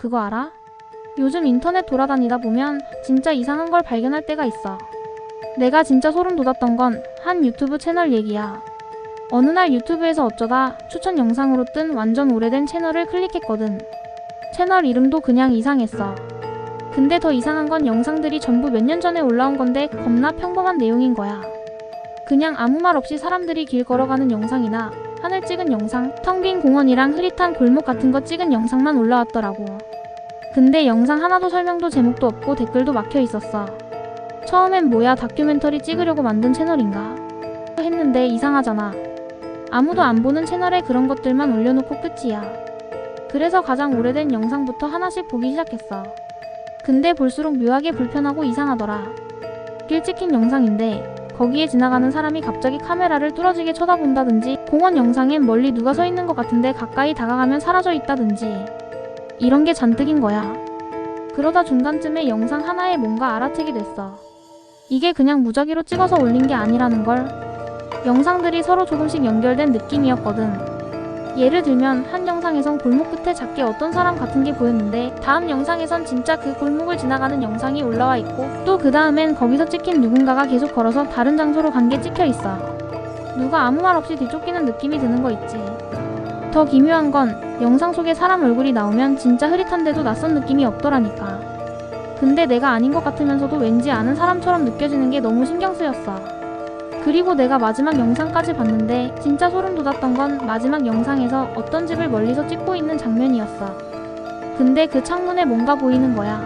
그거 알아? 요즘 인터넷 돌아다니다 보면 진짜 이상한 걸 발견할 때가 있어. 내가 진짜 소름 돋았던 건 한 유튜브 채널 얘기야. 어느 날 유튜브에서 어쩌다 추천 영상으로 뜬 완전 오래된 채널을 클릭했거든. 채널 이름도 그냥 이상했어. 근데 더 이상한 건 영상들이 전부 몇 년 전에 올라온 건데 겁나 평범한 내용인 거야. 그냥 아무 말 없이 사람들이 길 걸어가는 영상이나 하늘 찍은 영상, 텅 빈 공원이랑 흐릿한 골목 같은 거 찍은 영상만 올라왔더라고. 근데 영상 하나도 설명도 제목도 없고 댓글도 막혀 있었어. 처음엔 뭐야 다큐멘터리 찍으려고 만든 채널인가? 했는데 이상하잖아. 아무도 안 보는 채널에 그런 것들만 올려놓고 끝이야. 그래서 가장 오래된 영상부터 하나씩 보기 시작했어. 근데 볼수록 묘하게 불편하고 이상하더라. 길 찍힌 영상인데 거기에 지나가는 사람이 갑자기 카메라를 뚫어지게 쳐다본다든지 공원 영상엔 멀리 누가 서 있는 것 같은데 가까이 다가가면 사라져 있다든지 이런 게 잔뜩인 거야. 그러다 중간쯤에 영상 하나에 뭔가 알아채게 됐어. 이게 그냥 무작위로 찍어서 올린 게 아니라는 걸. 영상들이 서로 조금씩 연결된 느낌이었거든. 예를 들면 한 영상에선 골목 끝에 작게 어떤 사람 같은 게 보였는데 다음 영상에선 진짜 그 골목을 지나가는 영상이 올라와 있고 또 그 다음엔 거기서 찍힌 누군가가 계속 걸어서 다른 장소로 간 게 찍혀 있어. 누가 아무 말 없이 뒤쫓기는 느낌이 드는 거 있지. 더 기묘한 건 영상 속에 사람 얼굴이 나오면 진짜 흐릿한데도 낯선 느낌이 없더라니까. 근데 내가 아닌 것 같으면서도 왠지 아는 사람처럼 느껴지는 게 너무 신경 쓰였어. 그리고 내가 마지막 영상까지 봤는데 진짜 소름 돋았던 건 마지막 영상에서 어떤 집을 멀리서 찍고 있는 장면이었어. 근데 그 창문에 뭔가 보이는 거야.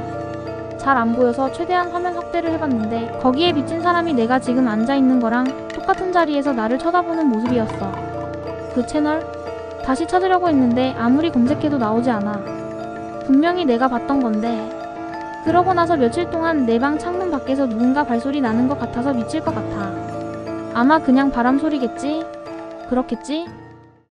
잘 안 보여서 최대한 화면 확대를 해봤는데 거기에 비친 사람이 내가 지금 앉아 있는 거랑 똑같은 자리에서 나를 쳐다보는 모습이었어. 그 채널? 다시 찾으려고 했는데 아무리 검색해도 나오지 않아. 분명히 내가 봤던 건데. 그러고 나서 며칠 동안 내 방 창문 밖에서 누군가 발소리 나는 것 같아서 미칠 것 같아. 아마 그냥 바람 소리겠지? 그렇겠지?